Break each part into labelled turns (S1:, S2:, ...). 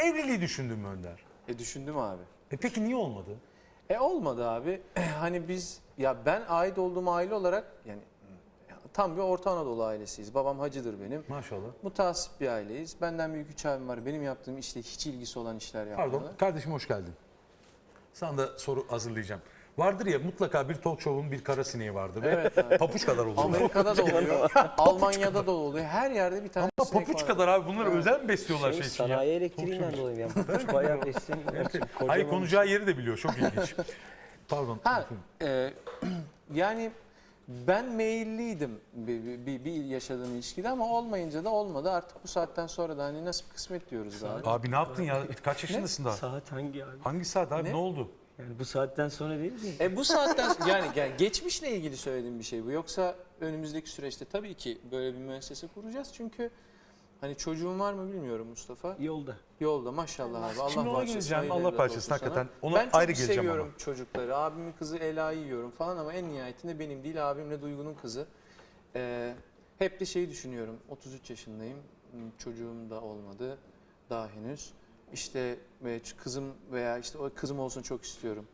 S1: Evliliği düşündün mü Önder?
S2: E düşündüm abi.
S1: E peki niye olmadı?
S2: E olmadı abi. hani biz ya ben ait olduğum aile olarak yani tam bir Orta Anadolu ailesiyiz. Babam hacıdır benim.
S1: Maşallah.
S2: Mutasip bir aileyiz. Benden büyük üç abim var. Benim yaptığım işle hiç ilgisi olan işler yapmadı.
S1: Pardon kardeşim hoş geldin. Sana da soru hazırlayacağım. Vardır ya mutlaka bir talk show'un bir kara sineği vardır ve
S2: Evet abi.
S1: papuç kadar olur.
S2: Amerika'da da oluyor. Almanya'da da oluyor. Her yerde bir tane
S1: Ama
S2: sinek
S1: papuç
S2: var.
S1: kadar abi bunları özel mi besliyorlar şey,
S3: Şey,
S1: için ya?
S3: sanayi elektriğinden dolayı yani. Papuç bayağı besin.
S1: Hayır konacağı yeri de biliyor çok ilginç. Pardon.
S2: Ha, e, yani ben meyilliydim bir, bir, bir, bir yaşadığım ilişkide ama olmayınca da olmadı. Artık bu saatten sonra da hani nasip kısmet diyoruz abi.
S1: Abi ne yaptın ya? Kaç yaşındasın daha?
S3: Saat hangi abi?
S1: Hangi saat abi? Ne,
S2: Ne?
S1: oldu?
S3: Yani bu saatten sonra değil mi?
S2: E bu saatten yani, yani geçmişle ilgili söylediğim bir şey bu. Yoksa önümüzdeki süreçte tabii ki böyle bir müessese kuracağız. Çünkü hani çocuğun var mı bilmiyorum Mustafa.
S3: Yolda.
S2: Yolda maşallah abi. Allah
S1: Şimdi ona geleceğim, Allah
S2: sana.
S1: hakikaten. Ona
S2: ben çok
S1: ayrı geleceğim
S2: seviyorum
S1: ama.
S2: çocukları. Abimin kızı Ela'yı yiyorum falan ama en nihayetinde benim değil abimle Duygu'nun kızı. Ee, hep de şeyi düşünüyorum. 33 yaşındayım. Hmm, Çocuğum da olmadı daha henüz. İşte ve kızım veya işte o kızım olsun çok istiyorum.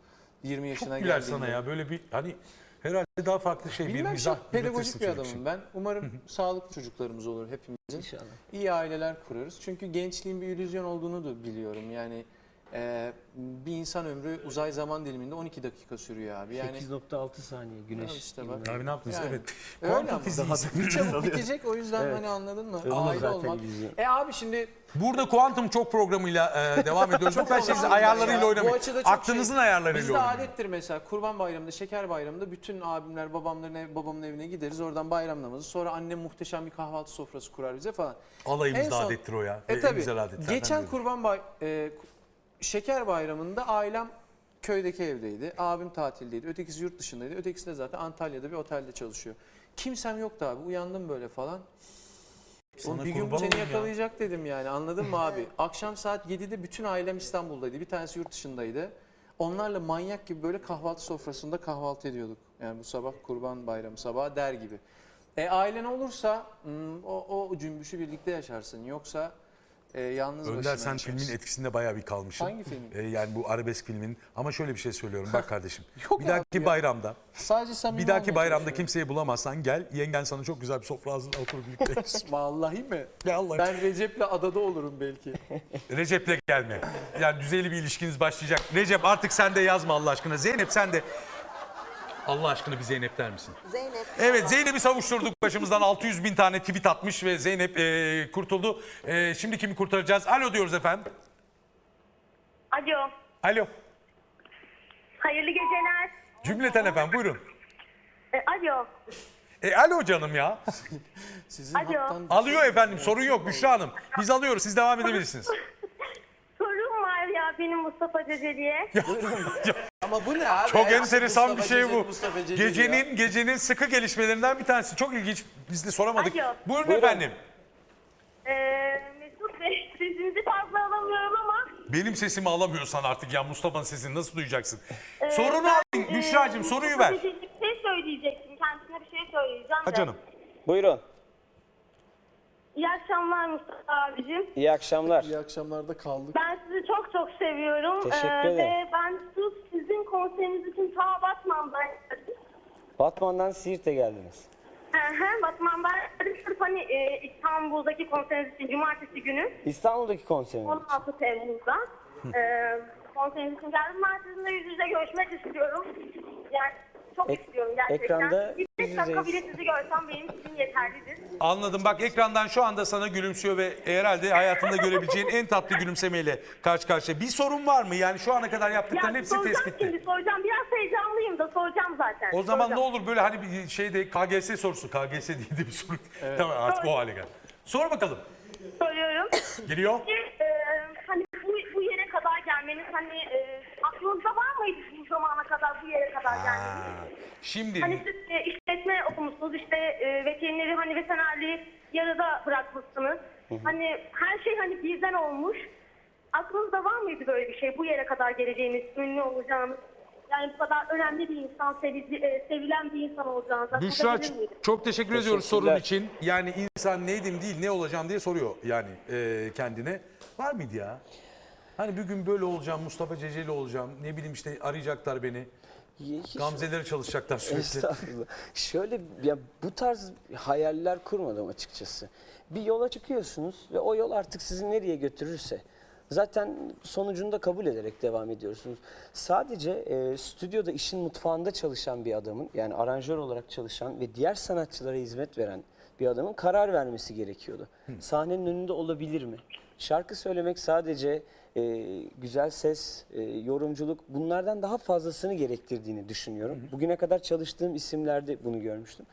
S2: 20 yaşına
S1: Çok güler
S2: geldiğinde.
S1: sana ya böyle bir hani herhalde daha farklı şey bir
S2: Bilmem
S1: mizah
S2: pedagojik bir
S1: çocuk
S2: adamım
S1: için.
S2: ben. Umarım sağlıklı çocuklarımız olur hepimizin.
S3: İnşallah.
S2: İyi aileler kurarız. Çünkü gençliğin bir illüzyon olduğunu da biliyorum. Yani e, bir insan ömrü uzay zaman diliminde 12 dakika sürüyor abi. Yani
S3: 8.6 saniye güneş.
S2: Al işte bak.
S1: Abi ne yaptınız?
S2: Yani.
S1: Evet.
S2: Öyle ama. bir çabuk bitecek o yüzden
S3: Evet.
S2: hani anladın mı?
S3: Öyle
S2: Aile olmak. E abi şimdi
S1: Burada kuantum çok programıyla e, devam ediyoruz. Lütfen siz ayarlarıyla
S2: ya.
S1: Oynamayın.
S2: çok
S1: Aklınızın
S2: şey-
S1: ayarlarıyla
S2: Bizde adettir mesela kurban bayramında, şeker bayramında bütün abimler babamların ev, babamın evine gideriz. Oradan bayram namazı. Sonra annem muhteşem bir kahvaltı sofrası kurar bize falan.
S1: Alayımızda adettir o ya.
S2: E
S1: en
S2: tabii.
S1: güzel
S2: Geçen kurban bay e, şeker bayramında ailem köydeki evdeydi. Abim tatildeydi. Ötekisi yurt dışındaydı. Ötekisi de zaten Antalya'da bir otelde çalışıyor. Kimsem yoktu abi. Uyandım böyle falan.
S1: Sana
S2: bir gün bu seni
S1: olayım ya.
S2: yakalayacak dedim yani anladın mı abi? Akşam saat 7'de bütün ailem İstanbul'daydı. Bir tanesi yurt dışındaydı. Onlarla manyak gibi böyle kahvaltı sofrasında kahvaltı ediyorduk. Yani bu sabah kurban bayramı sabahı der gibi. E ailen olursa hmm, o, o cümbüşü birlikte yaşarsın. Yoksa e, yalnız
S1: Önder
S2: başına
S1: sen filmin etkisinde bayağı bir kalmışsın.
S2: Hangi filmin?
S1: E, yani bu arabesk filmin. Ama şöyle bir şey söylüyorum bak kardeşim.
S2: Yok
S1: bir dahaki
S2: ya.
S1: bayramda,
S2: Sadece samimi
S1: bir dahaki bayramda kimseyi bulamazsan gel. Yengen sana çok güzel bir sofra hazırlar otur birlikte.
S2: Vallahi mi?
S1: Ya Allah.
S2: Ben Recep'le adada olurum belki.
S1: Recep'le gelme. Yani düzeyli bir ilişkiniz başlayacak. Recep artık sen de yazma Allah aşkına. Zeynep sen de Allah aşkına bir Zeynep der misin?
S4: Zeynep.
S1: Evet Zeynep'i savuşturduk başımızdan 600 bin tane tweet atmış ve Zeynep e, kurtuldu. E, şimdi kimi kurtaracağız? Alo diyoruz efendim.
S5: Alo.
S1: Alo.
S5: Hayırlı geceler.
S1: Cümleten efendim buyurun.
S5: E, alo.
S1: E, alo canım ya.
S2: Sizin
S5: Alo.
S2: hattan
S1: Alıyor efendim sorun yok Büşra Hanım. Biz alıyoruz siz devam edebilirsiniz.
S5: Sorum var ya benim Mustafa Ceceli'ye.
S2: Ama bu ne abi?
S1: Çok enteresan
S2: Mustafa
S1: bir şey
S2: Ceceli,
S1: bu.
S2: Mustafa Ceceli ya.
S1: Gecenin gecenin sıkı gelişmelerinden bir tanesi. Çok ilginç. Biz de soramadık.
S5: Alo.
S1: Buyurun, efendim.
S5: E, Mesut Bey sesinizi fazla alamıyorum ama.
S1: Benim sesimi alamıyorsan artık ya Mustafa'nın sesini nasıl duyacaksın?
S5: e,
S1: Sorunu
S5: ben,
S1: alayım
S5: e,
S1: Büşra'cığım soruyu ver.
S5: Bir şey söyleyecektim. Kendisine bir şey söyleyeceğim.
S1: Ha
S5: de.
S1: canım.
S3: Buyurun.
S5: İyi akşamlar Mustafa abicim.
S3: İyi akşamlar.
S2: İyi akşamlarda kaldık.
S5: Ben sizi çok çok seviyorum.
S3: Teşekkür
S5: E,
S3: ederim.
S5: Ve ben sırf sizin konseriniz için ta Batman'dan geldim.
S3: Batman'dan Siirt'e geldiniz.
S5: Hı hı, Batman'dan. Sırf hani e, İstanbul'daki konseriniz için cumartesi günü.
S3: İstanbul'daki konseriniz.
S5: 16 Temmuz'da e, konseriniz için geldim. Ben sizinle yüz yüze görüşmek istiyorum. Yani çok
S3: Ek-
S5: istiyorum gerçekten.
S3: ekranda
S5: bir beş dakika bile sizi görsem benim için yeterlidir.
S1: Anladım. Bak ekrandan şu anda sana gülümsüyor ve herhalde hayatında görebileceğin en tatlı gülümsemeyle karşı karşıya. Bir sorun var mı? Yani şu ana kadar yaptıkların
S5: Ya
S1: hepsi
S5: soracağım
S1: tespitli.
S5: şimdi soracağım. Biraz heyecanlıyım da soracağım zaten.
S1: O zaman ne
S5: Soracağım.
S1: olur böyle hani bir şeyde KGS sorusu. KGS diye de bir soru. Tamam artık o hale gel. Sor bakalım.
S5: Soruyorum.
S1: Geliyor.
S5: E, hani bu, bu yere kadar gelmeniz hani e, aklınızda var mıydı zamana kadar bu yere kadar gelmeniz?
S1: Şimdi
S5: Hani siz e, işletme okumuşsunuz işte e, veterineri hani veterinerliği yarıda bırakmışsınız. Hani her şey hani birden olmuş. Aklınızda var mıydı böyle bir şey? Bu yere kadar geleceğiniz, ünlü olacağınız. Yani bu kadar önemli bir insan, e, sevilen bir insan olacağınız.
S1: Büşra çok teşekkür ediyoruz sorun
S3: Teşekkürler.
S1: için. Yani insan neydim değil ne olacağım diye soruyor yani e, kendine. Var mıydı ya? Hani bir gün böyle olacağım, Mustafa Ceceli olacağım. Ne bileyim işte arayacaklar beni. Gamzeleri çalışacaklar sürekli.
S3: Estağfurullah. Şöyle ya bu tarz hayaller kurmadım açıkçası. Bir yola çıkıyorsunuz ve o yol artık sizi nereye götürürse zaten sonucunda kabul ederek devam ediyorsunuz. Sadece e, stüdyoda işin mutfağında çalışan bir adamın yani aranjör olarak çalışan ve diğer sanatçılara hizmet veren bir adamın karar vermesi gerekiyordu. Sahnenin önünde olabilir mi? Şarkı söylemek sadece e, güzel ses, e, yorumculuk bunlardan daha fazlasını gerektirdiğini düşünüyorum. Bugüne kadar çalıştığım isimlerde bunu görmüştüm.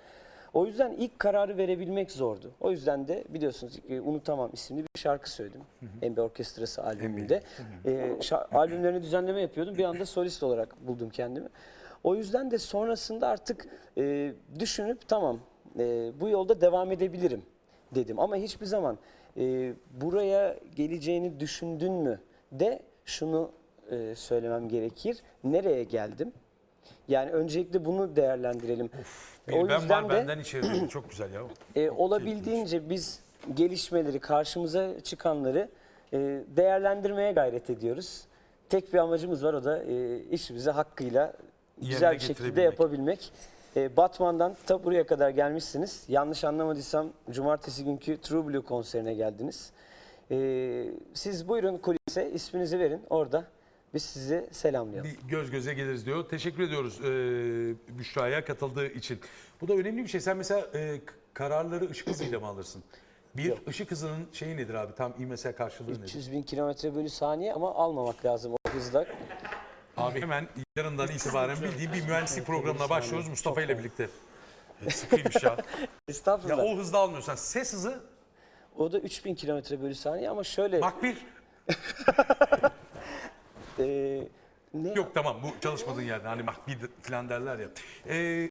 S3: O yüzden ilk kararı verebilmek zordu. O yüzden de biliyorsunuz e, Unutamam isimli bir şarkı söyledim. MB Orkestrası albümünde. E, şa- albümlerini düzenleme yapıyordum. Bir anda solist olarak buldum kendimi. O yüzden de sonrasında artık e, düşünüp tamam e, bu yolda devam edebilirim dedim. Ama hiçbir zaman e, buraya geleceğini düşündün mü de şunu e, söylemem gerekir. Nereye geldim? Yani öncelikle bunu değerlendirelim.
S1: Biri ben var benden içeri Çok güzel ya.
S3: e, olabildiğince biz gelişmeleri, karşımıza çıkanları e, değerlendirmeye gayret ediyoruz. Tek bir amacımız var o da e, işimizi hakkıyla güzel bir şekilde yapabilmek. E, Batman'dan ta buraya kadar gelmişsiniz. Yanlış anlamadıysam cumartesi günkü True Blue konserine geldiniz. E, siz buyurun kulise isminizi verin orada biz sizi selamlayalım.
S1: Bir göz göze geliriz diyor. Teşekkür ediyoruz e, Büşra'ya katıldığı için. Bu da önemli bir şey. Sen mesela e, kararları ışık hızıyla mı alırsın? Bir ışık hızının şeyi nedir abi? Tam İMSA karşılığı nedir?
S3: 300 bin kilometre bölü saniye ama almamak lazım o hızda.
S1: Abi hemen yarından itibaren bildiğim bir mühendislik programına başlıyoruz Mustafa ile birlikte. E, sıkıymış ya. ya
S3: Estağfurullah.
S1: o hızda almıyorsan ses hızı
S3: O da 3000 kilometre bölü saniye ama şöyle
S1: bak bir.
S3: E, ne
S1: Yok tamam bu çalışmadığın yerde hani bak bir falan derler ya. E,